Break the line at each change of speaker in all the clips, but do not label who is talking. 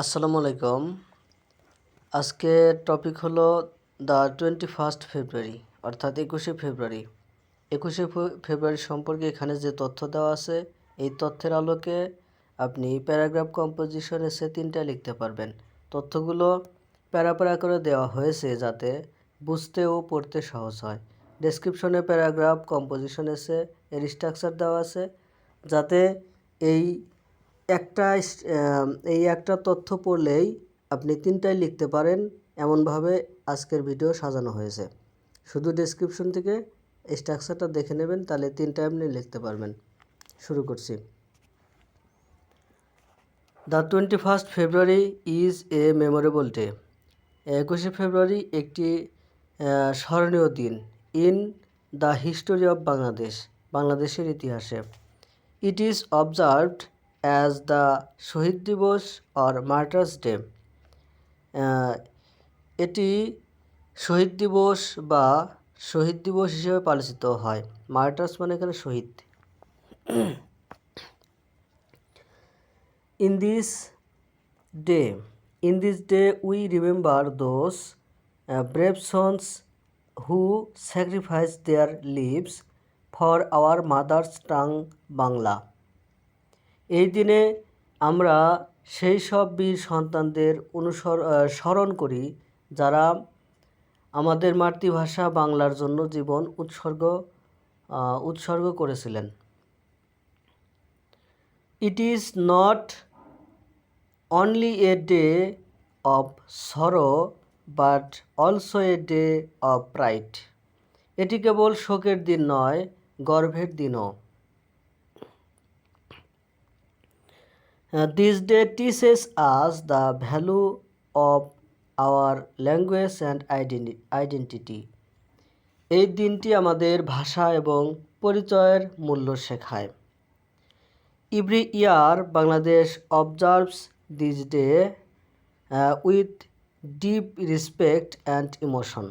আসসালামু আলাইকুম। আজকে টপিক হলো দ্য টোয়েন্টি ফার্স্ট ফেব্রুয়ারি অর্থাৎ একুশে ফেব্রুয়ারি একুশে ফেব্রুয়ারি সম্পর্কে এখানে যে তথ্য দেওয়া আছে, এই তথ্যের আলোকে আপনি প্যারাগ্রাফ কম্পোজিশন এসে তিনটা লিখতে পারবেন। তথ্যগুলো প্যারা প্যারা করে দেওয়া হয়েছে যাতে বুঝতে ও পড়তে সহজ হয়। ডেসক্রিপশনে প্যারাগ্রাফ কম্পোজিশন এসে এর স্ট্রাকচার দেওয়া আছে, যাতে এই একটা এই একটা তথ্য পড়লেই আপনি তিনটাই লিখতে পারেন, এমনভাবে আজকের ভিডিও সাজানো হয়েছে। শুধু ডেসক্রিপশন থেকে স্ট্রাকচারটা দেখে নেবেন, তাহলে তিনটা আপনি লিখতে পারবেন। শুরু করছি। The twenty first February is a memorable day একুশে ফেব্রুয়ারি একটি স্মরণীয় দিন in the history of Bangladesh বাংলাদেশের ইতিহাসে। It is observed as the Shaheed Dibas or martyrs day এটি শহীদ দিবস বা শহীদ দিবস হিসেবে পালিত হয় মার্টার্স মানে এখানে শহীদ this day in this day we remember those uh, brave sons who sacrificed their lives for our mother's tongue Bangla এই দিনে আমরা সেই সব বীর সন্তানদের অনুসর স্মরণ করি যারা আমাদের মাতৃভাষা বাংলার জন্য জীবন উৎসর্গ উৎসর্গ করেছিলেন it is not only a day of sorrow but also a day of pride. এটি কেবল শোকের দিন নয়, গর্ভের দিনও this day teaches us the value of our language and identity এই দিনটি আমাদের ভাষা এবং পরিচয়ের মূল্য শেখায়। Every year Bangladesh observes this day with deep deep and emotion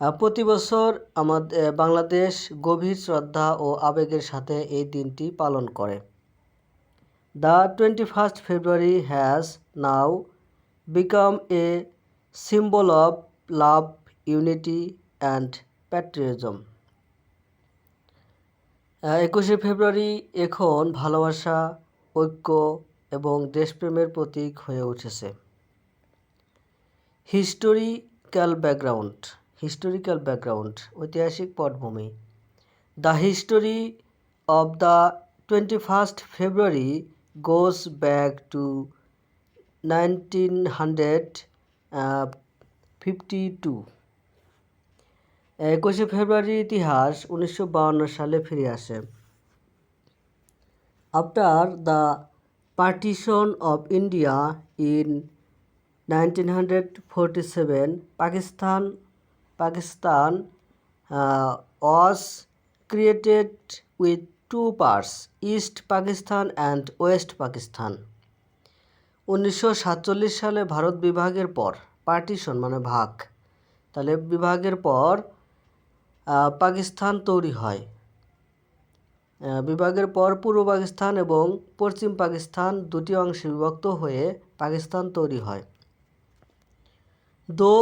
প্রতি বছর আমাদের বাংলাদেশ গভীর শ্রদ্ধা ও আবেগের সাথে এই দিনটি পালন করে। The twenty first February has now become a symbol of love unity and patriotism একুশে ফেব্রুয়ারি এখন ভালোবাসা, ঐক্য এবং দেশপ্রেমের প্রতীক হয়ে উঠেছে। হিস্টোরিক্যাল ব্যাকগ্রাউন্ড হিস্টোরিক্যাল ব্যাকগ্রাউন্ড ঐতিহাসিক পটভূমি। The history of the twenty first February goes back to nineteen hundred fifty two একুশে ফেব্রুয়ারির ইতিহাস উনিশশো সালে ফিরে আসে। After the partition of India in nineteen hundred forty seven Pakistan Pakistan was created with two parts East Pakistan and West Pakistan উনিশশো সাতচল্লিশ সালে ভারত বিভাগের পর পার্টিশন মানে ভাগ। তাহলে বিভাগের পর পাকিস্তান তৈরি হয়। বিভাগের পর পূর্ব পাকিস্তান এবং পশ্চিম পাকিস্তান দুটি অংশে বিভক্ত হয়ে পাকিস্তান তৈরি হয়। Though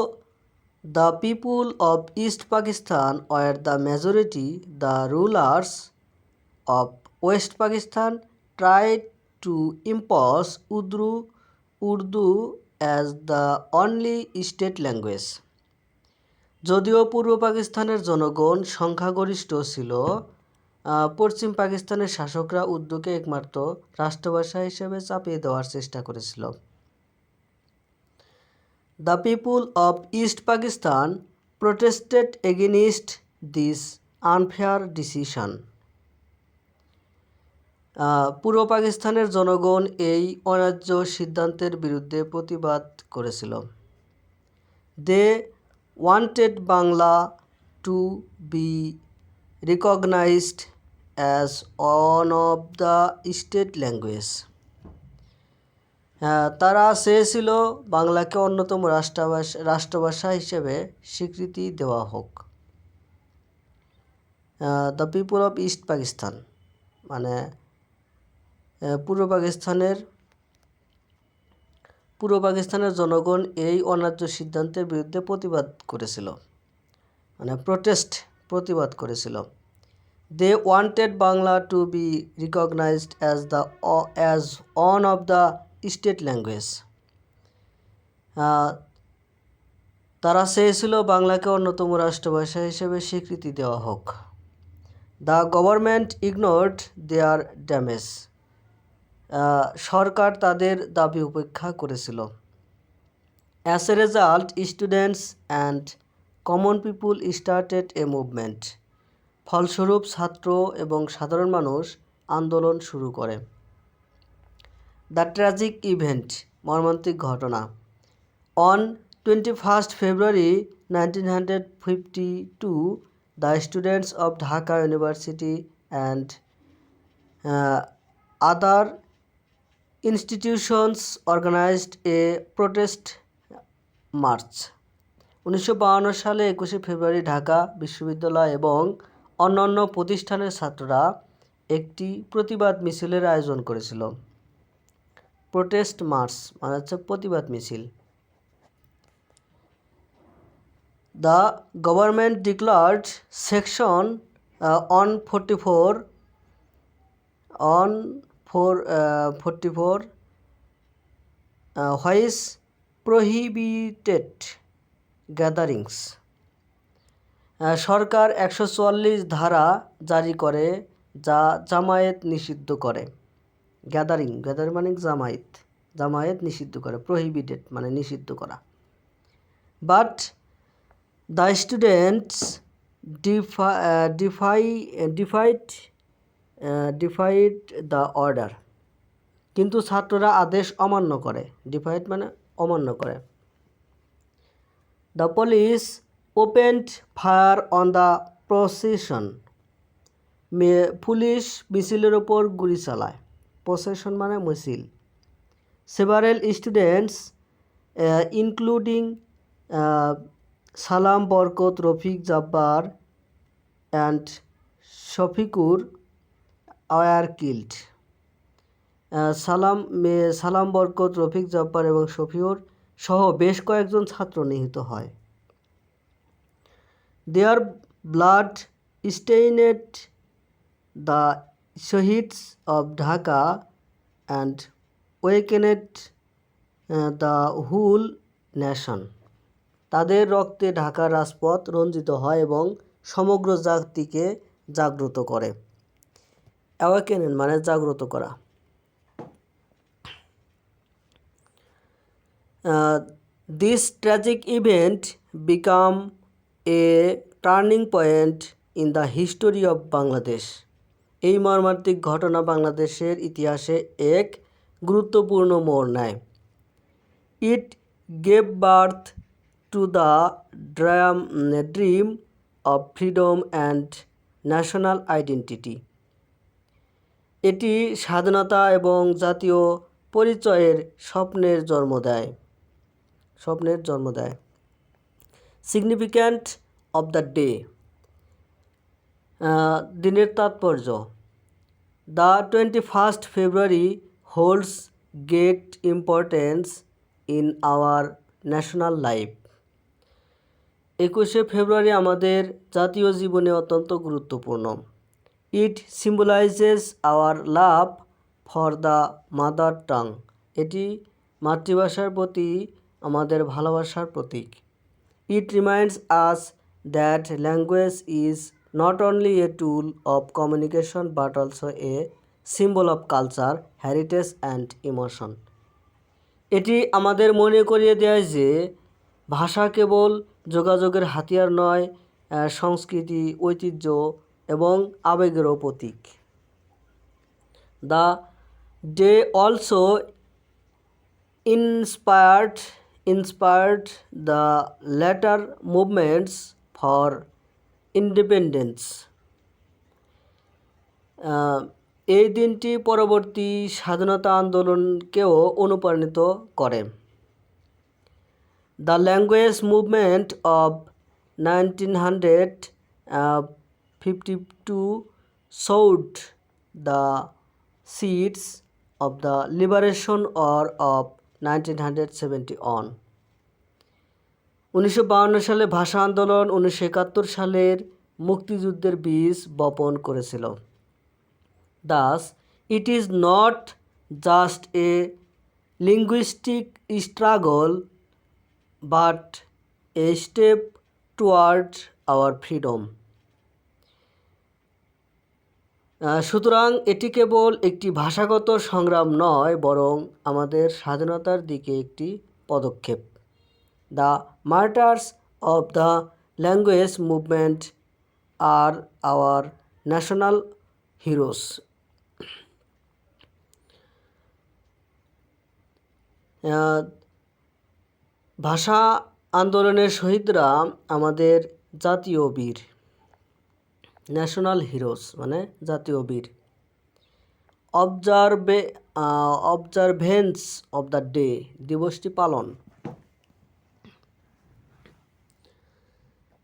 the people of East Pakistan were the majority the rulers of West Pakistan try to impose Urdu Urdu as the only state language যদিও পূর্ব পাকিস্তানের জনগণ সংখ্যাগরিষ্ঠ ছিল পশ্চিম পাকিস্তানের শাসকরা উর্দুকে একমাত্র রাষ্ট্রভাষা হিসেবে চাপিয়ে দেওয়ার চেষ্টা করেছিল। The people of East Pakistan protested against this unfair decision পূর্ব পাকিস্তানের জনগণ এই অন্যায্য সিদ্ধান্তের বিরুদ্ধে প্রতিবাদ করেছিল। They wanted Bangla to be recognized as one of the state language তারা চেয়েছিল বাংলাকে অন্যতম রাষ্ট্রভাষা রাষ্ট্রভাষা হিসেবে স্বীকৃতি দেওয়া হোক। The people of East Pakistan মানে পূর্ব পাকিস্তানের পূর্ব পাকিস্তানের জনগণ এই অন্যায্য সিদ্ধান্তের বিরুদ্ধে প্রতিবাদ করেছিল। মানে প্রোটেস্ট প্রতিবাদ করেছিল। They wanted Bangla to be recognized as the as one of the state language তারা চেয়েছিল বাংলাকে অন্যতম রাষ্ট্রভাষা হিসেবে স্বীকৃতি দেওয়া হোক। The government ignored their demand সরকার তাদের দাবি উপেক্ষা করেছিল। As a result students and common people started a movement ফলস্বরূপ, ছাত্র এবং সাধারণ মানুষ আন্দোলন শুরু করে। দ্য ট্র্যাজিক ইভেন্ট মর্মান্তিক ঘটনা। On twenty first February nineteen hundred fifty two the students of Dhaka university and other institutions organized a protest march. উনিশশো সালে একুশে ফেব্রুয়ারি ঢাকা বিশ্ববিদ্যালয় এবং অন্যান্য প্রতিষ্ঠানের ছাত্ররা একটি প্রতিবাদ মিছিলের আয়োজন করেছিল। প্রোটেস্ট মার্চ মানে হচ্ছে প্রতিবাদ মিছিল। The government declared section one forty four, one four forty four which prohibited gatherings. সরকার একশো চুয়াল্লিশ ধারা জারি করে যা জামায়াত নিষিদ্ধ করে। গ্যাদারিং গ্যাদারিং মানে জামায়াত জামায়াত নিষিদ্ধ করে, প্রহিবিটেড মানে নিষিদ্ধ করা। But the students defy defy, defied defied the order কিন্তু ছাত্ররা আদেশ অমান্য করে। ডিফাইড মানে অমান্য করে। The police opened fire on the procession police মিছিলের ওপর গুলি চালায়। প্রসেশন মানে মিছিল। Several students including Salam Barkat, Rafiq Jabbar and Shafiqur were killed. Salam Salam Barkat, Rafiq Jabbar এবং শফিউর সহ বেশ কয়েকজন ছাত্র নিহত হয়। Their blood stained the shaheeds of Dhaka and awakened the whole nation. তাদের রক্তে ঢাকার রাজপথ রঞ্জিত হয় এবং সমগ্র জাতিকে জাগ্রত করে। অ্যাওয়াকেনেন মানে জাগ্রত করা। This tragic event become a turning point in the history of Bangladesh এই মর্মান্তিক ঘটনা বাংলাদেশের ইতিহাসে এক গুরুত্বপূর্ণ মোড় নেয় it gave birth to the drum dream of freedom and national identity এটি স্বাধীনতা এবং জাতীয় পরিচয়ের স্বপ্নের জন্ম দেয়। স্বপ্নের জন্ম দেয়। সিগনিফিক্যান্ট অফ দ্য ডে দিনের তাৎপর্য। The twenty first February holds great importance in our national life একুশে ফেব্রুয়ারি আমাদের জাতীয় জীবনে অত্যন্ত গুরুত্বপূর্ণ। It symbolizes our love for the mother tongue এটি মাতৃভাষার প্রতি আমাদের ভালোবাসার প্রতীক। It reminds us that language is not only a tool of communication but also a symbol of culture heritage and emotion এটি আমাদের মনে করিয়ে দেয় যে ভাষা কেবল যোগাযোগের হাতিয়ার নয় সংস্কৃতি, ঐতিহ্য এবং আবেগেরও প্রতীক। The day also inspired inspired the later movements for independence এই দিনটি পরবর্তী স্বাধীনতা আন্দোলনকেও অনুপ্রাণিত করে। The language movement of nineteen hundred fifty two sowed the seeds of the liberation or of nineteen hundred seventy one উনিশশো সালে ভাষা আন্দোলন, উনিশশো একাত্তর সালের মুক্তিযুদ্ধের বীজ বপন করেছিল। Thus it is not just a linguistic struggle but a step toward our freedom সুতরাং এটি কেবল একটি ভাষাগত সংগ্রাম নয়, বরং আমাদের স্বাধীনতার দিকে একটি পদক্ষেপ। The martyrs of the language movement are our national heroes. ভাষা আন্দোলনের শহীদরা আমাদের জাতীয় বীর। ন্যাশনাল হিরোস মানে জাতীয় বীর। Observe observance of the day, দিবসটি পালন।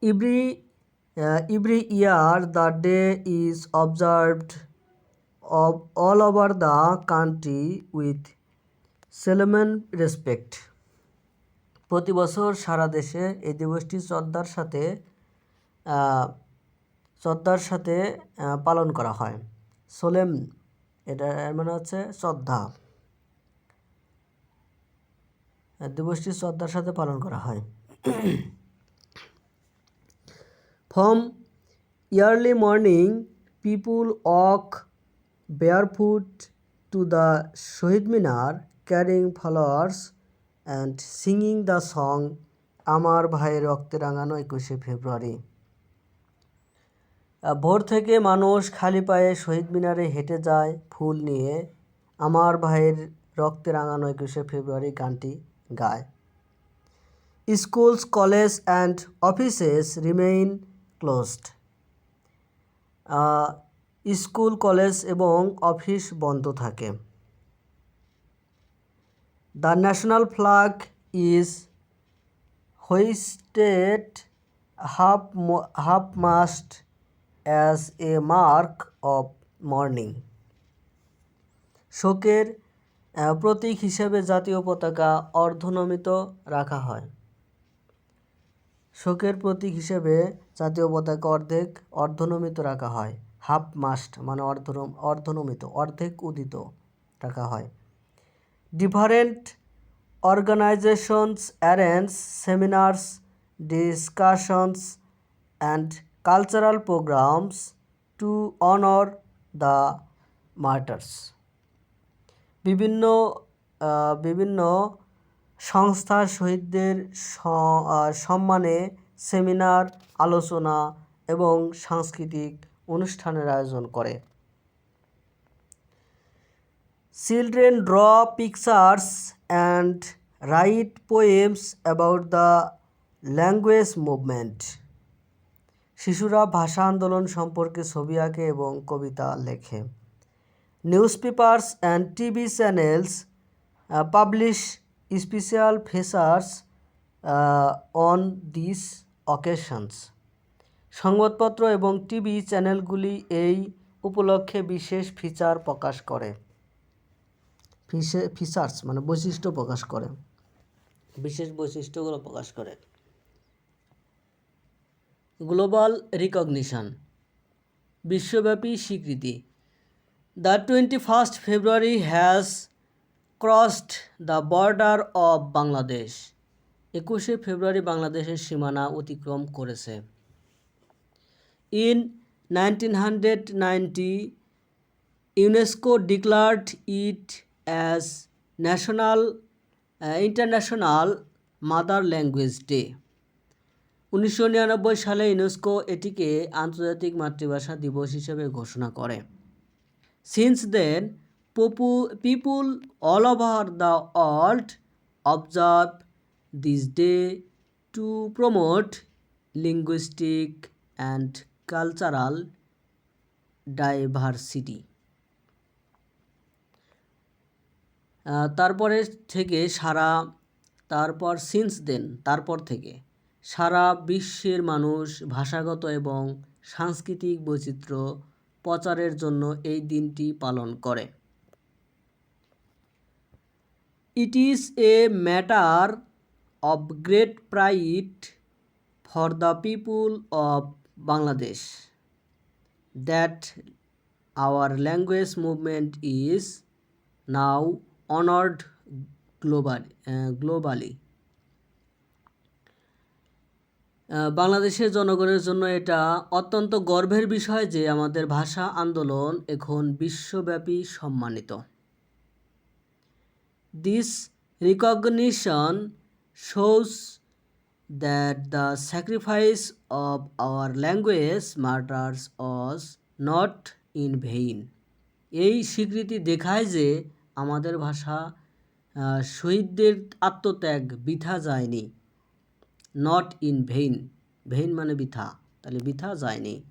Every every year the day is observed of all over the country with solemn respect. প্রতি বছর সারা দেশে এই দিবসটি শ্রদ্ধার সাথে শ্রদ্ধার সাথে পালন করা হয়। সোলেম, এটা মানে হচ্ছে শ্রদ্ধা। দিবসটি শ্রদ্ধার সাথে পালন করা হয়। From early morning, people walk barefoot to the Shaheed Minar, carrying flowers and singing the song, Amar Bhaiyer Rokte রাঙানো একুশে ফেব্রুয়ারি। ভোর থেকে মানুষ খালি পায়ে শহীদ মিনারে হেঁটে যায় ফুল নিয়ে। আমার ভাইয়ের রক্তে রাঙানো একুশে ফেব্রুয়ারি গানটি গায়। Schools, college and offices remain closed. School, college এবং অফিস বন্ধ থাকে। The national flag is hoisted, half half mast as a mark of mourning শোকের প্রতীক হিসেবে জাতীয় পতাকা অর্ধনমিত রাখা হয়। শোকের প্রতীক হিসেবে জাতীয় পতাকা অর্ধেক অর্ধনমিত রাখা হয়। হাফ মাস্ট মানে অর্ধ অর্ধনমিত, অর্ধেক উদিত রাখা হয়। Different organizations, arrange, seminars, discussions, and cultural programs to honour the martyrs বিভিন্ন বিভিন্ন সংস্থা শহীদদের সম্মানে সেমিনার, আলোচনা এবং সাংস্কৃতিক অনুষ্ঠানের আয়োজন করে। Children draw pictures and write poems about the language movement শিশুরা ভাষা আন্দোলন সম্পর্কে ছবি আঁকে এবং কবিতা লেখে। Newspapers and TV channels publish special features on this occasions. সংবাদপত্র এবং টিভি চ্যানেলগুলি এই উপলক্ষে বিশেষ ফিচার প্রকাশ করে। ফিচার্স মানে বৈশিষ্ট্য প্রকাশ করে। বিশেষ বৈশিষ্ট্যগুলো প্রকাশ করে। গ্লোবাল রিকগনিশন, বিশ্বব্যাপী স্বীকৃতি। The twenty first February has crossed the border of Bangladesh. একুশে ফেব্রুয়ারি বাংলাদেশের সীমানা অতিক্রম করেছে। In nineteen hundred ninety, UNESCO declared it as national, international mother language day. উনিশশো নিরানব্বই সালে ইউনেস্কো এটিকে আন্তর্জাতিক মাতৃভাষা দিবস হিসেবে ঘোষণা করে। Since then people people all over the world observe this day to promote linguistic and cultural diversity তারপরে থেকে সারা, তারপর সিন্স দেন তারপর থেকে। সারা বিশ্বের মানুষ ভাষাগত এবং সাংস্কৃতিক বৈচিত্র্য প্রচারের জন্য এই দিনটি পালন করে। It is a matter of great pride for the people of Bangladesh that our language movement is now honoured global globally বাংলাদেশের জনগণের জন্য এটা অত্যন্ত গর্বের বিষয় যে আমাদের ভাষা আন্দোলন এখন বিশ্বব্যাপী সম্মানিত। This recognition shows that the sacrifice of our language martyrs was not in vain এই স্বীকৃতি দেখায় যে আমাদের ভাষা শহীদদের আত্মত্যাগ বৃথা যায়নি। নট ইন ভেইন ভেইন মানে বৃথা তাহলে বৃথা যায়নি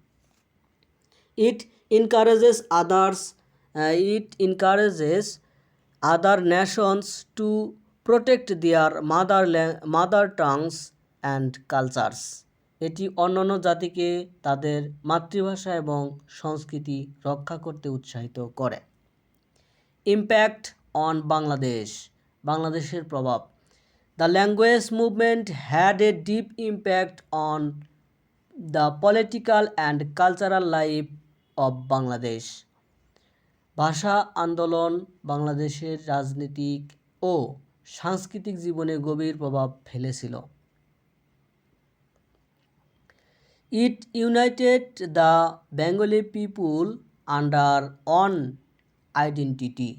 encourages others uh, it encourages other nations to protect their mother la- mother tongues and cultures এটি অন্যান্য জাতিকে তাদের মাতৃভাষা এবং সংস্কৃতি রক্ষা করতে উৎসাহিত করে ইম্প্যাক্ট অন বাংলাদেশ বাংলাদেশের প্রভাব the language movement had a deep impact on the political and cultural life of Bangladesh ভাষা আন্দোলন বাংলাদেশের রাজনীতিক ও সাংস্কৃতিক জীবনে গভীর প্রভাব ফেলেছিল। It united the Bengali people under on identity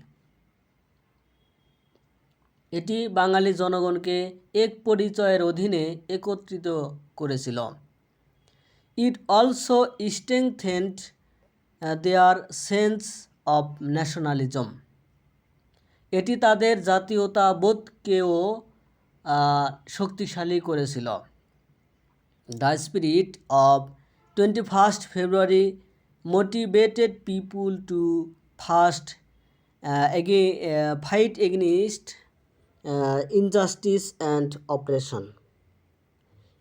এটি বাঙালি জনগণকে এক পরিচয়ের অধীনে একত্রিত করেছিল। It also strengthened their sense of nationalism এটি তাদের জাতীয়তাবোধকেও শক্তিশালী করেছিল। The spirit of twenty first February motivated people to first again fight against injustice and operation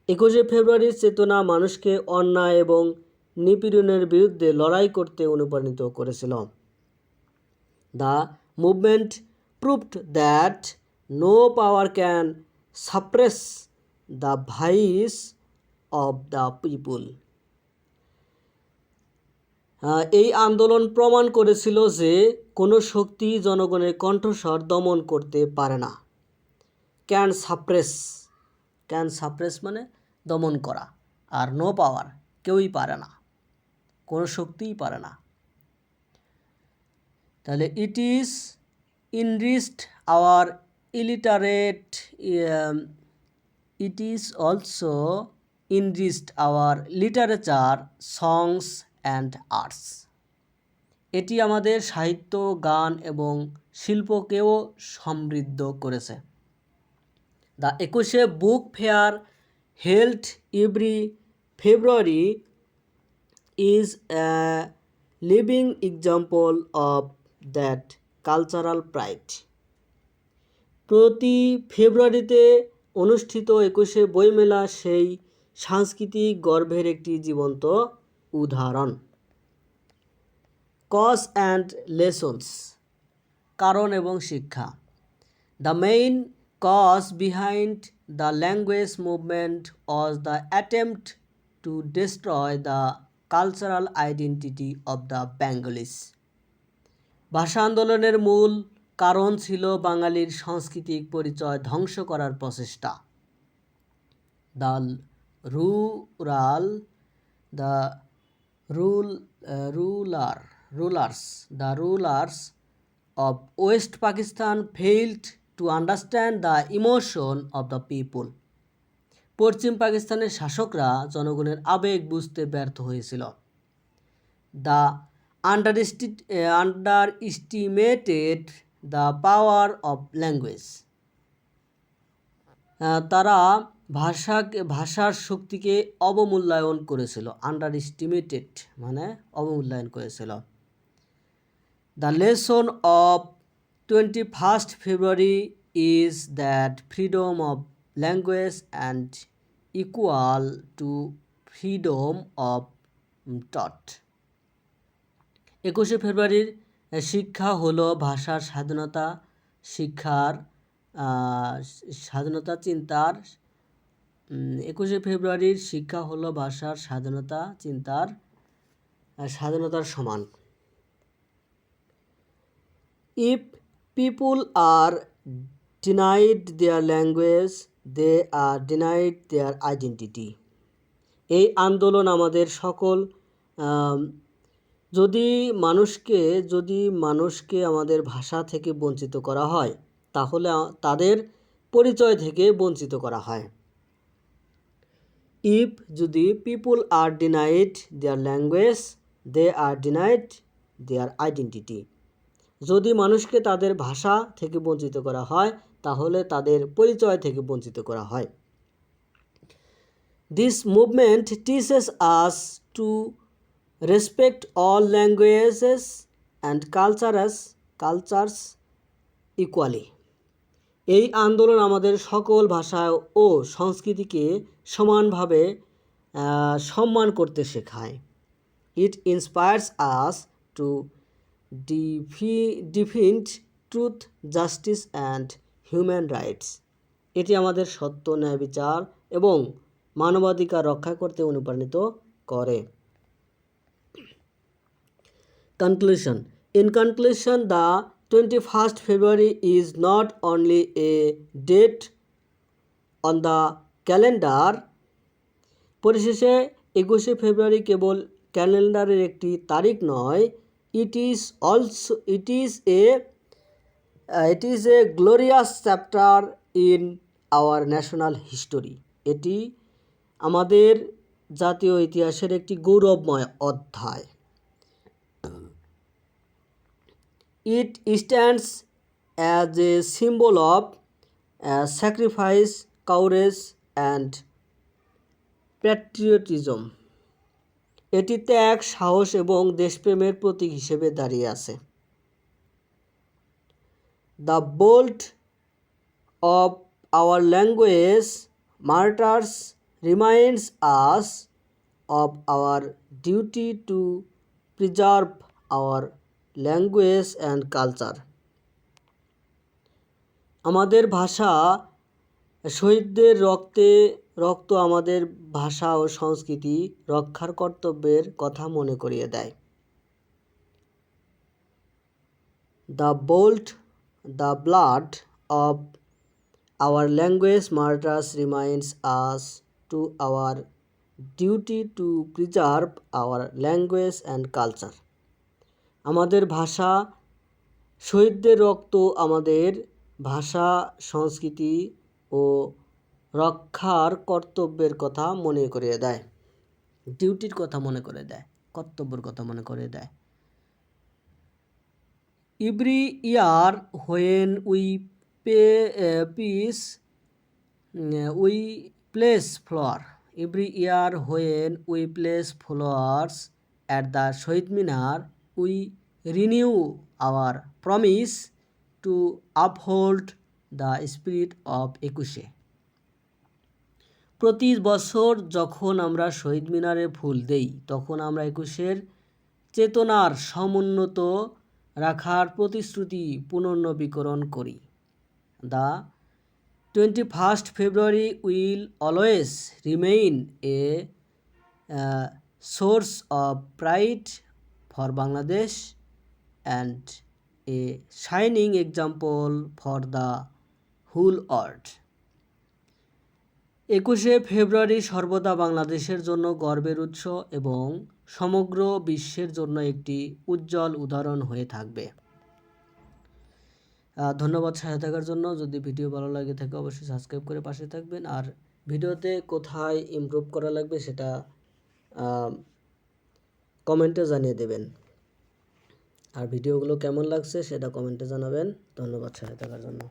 একুশে ফেব্রুয়ারির চেতনা মানুষকে অন্যায় এবং নিপীড়নের বিরুদ্ধে লড়াই করতে অনুপ্রাণিত করেছিল। The movement proved that no power can suppress the voice of the people. এই আন্দোলন প্রমাণ করেছিল যে কোনো শক্তি জনগণের কণ্ঠস্বর দমন করতে পারে না। Can suppress. ক্যান সাপ্রেস মানে দমন করা। আর নো পাওয়ার কেউই পারে না। কোনো শক্তিই পারে না। তাহলে it is enriched our illiterate it is also enriched our literature songs and arts এটি আমাদের সাহিত্য, গান এবং শিল্পকেও সমৃদ্ধ করেছে। The Ekushey book fair held every February is living example of that cultural pride প্রতি ফেব্রুয়ারিতে অনুষ্ঠিত একুশে বইমেলা সেই সাংস্কৃতিক গর্ভের একটি জীবন্ত উদাহরণ। কজ অ্যান্ড লেসন্স, কারণ এবং শিক্ষা। The main cause behind the language movement was the attempt to destroy the cultural identity of the Bengalis ভাষা আন্দোলনের মূল কারণ ছিল বাঙালির সাংস্কৃতিক পরিচয় ধ্বংস করার প্রচেষ্টা। The rural the rule ruler rulers the rulers of West Pakistan failed to understand the emotion of the people. পশ্চিম পাকিস্তানের শাসকরা জনগণের আবেগ বুঝতে ব্যর্থ হয়েছিল। The under underestimated the power of language তারা ভাষাকে, ভাষার শক্তিকে অবমূল্যায়ন করেছিল। আন্ডার এস্টিমেটেড মানে অবমূল্যায়ন করেছিল। The lesson of 21st February is that freedom of language and equal to freedom of thought একুশে ফেব্রুয়ারির শিক্ষা হলো ভাষার স্বাধীনতা, শিক্ষার স্বাধীনতা চিন্তার একুশে ফেব্রুয়ারির শিক্ষা হলো ভাষার স্বাধীনতা চিন্তার স্বাধীনতার সমান। If people are denied their language they are denied their identity এই আন্দোলন আমাদের সকল যদি মানুষকে যদি মানুষকে আমাদের ভাষা থেকে বঞ্চিত করা হয়, তাহলে তাদের পরিচয় থেকে বঞ্চিত করা হয়। ইফ যদি people are denied their language they are denied their identity যদি মানুষকে তাদের ভাষা থেকে বঞ্চিত করা হয়, তাহলে তাদের পরিচয় থেকে বঞ্চিত করা হয়। This movement teaches us to respect all languages and cultures cultures equally এই আন্দোলন আমাদের সকল ভাষা ও সংস্কৃতিকে সমানভাবে সম্মান করতে শেখায়। It inspires us to defy defend truth justice and human rights. এটি আমাদের সত্য ন্যায় বিচার এবং মানবাধিকার রক্ষা করতে অনুপ্রাণিত করে। Conclusion in In conclusion, the 21st February is not only a date on the calendar, পরিশেষে একুশে ফেব্রুয়ারি কেবল ক্যালেন্ডারের একটি তারিখ নয় it is also it is a it is a glorious chapter in our national history এটি আমাদের জাতীয় ইতিহাসের একটি গৌরবময় অধ্যায় stands as a symbol of uh, sacrifice, courage, and patriotism. এটিতে এক সাহস এবং দেশপ্রেমের প্রতীক হিসেবে দাঁড়িয়ে আছে। The bolt of our language martyrs reminds us of our duty to preserve our language and culture আমাদের ভাষা শহীদদের রক্তে রক্ত আমাদের ভাষা ও সংস্কৃতি রক্ষার কর্তব্যের কথা মনে করিয়ে দেয়। The bolt the blood of our language martyrs reminds us to our duty to preserve our language and culture আমাদের ভাষা, শহীদদের রক্ত আমাদের ভাষা, সংস্কৃতি ও রক্ষার কর্তব্যের কথা মনে করিয়ে দেয়। ডিউটির কথা মনে করে দেয়, কর্তব্যের কথা মনে করে দেয়। Every year when we pay peace we place flower every year when we place flowers at the Shaheed Minar. We renew our promise to uphold the spirit of Ekushey. প্রতি বছর যখন আমরা শহীদ মিনারে ফুল দেই, তখন আমরা একুশের চেতনার সমুন্নত রাখার প্রতিশ্রুতি পুনর্নবীকরণ করি। The twenty first February will always remain a source of pride for Bangladesh and a shining example for the whole world একুশে ফেব্রুয়ারি সর্বদা বাংলাদেশের জন্য গর্বের উৎস এবং সমগ্র বিশ্বের জন্য একটি উজ্জ্বল উদাহরণ হয়ে থাকবে। ধন্যবাদ সাথে থাকার জন্য। যদি ভিডিও ভালো লাগে থাকে, অবশ্যই সাবস্ক্রাইব করে পাশে থাকবেন। আর ভিডিওতে কোথায় ইমপ্রুভ করা লাগবে সেটা কমেন্টে জানিয়ে দেবেন। আর ভিডিওগুলো কেমন লাগছে সেটা কমেন্টে জানাবেন। ধন্যবাদ সাথে থাকার জন্য।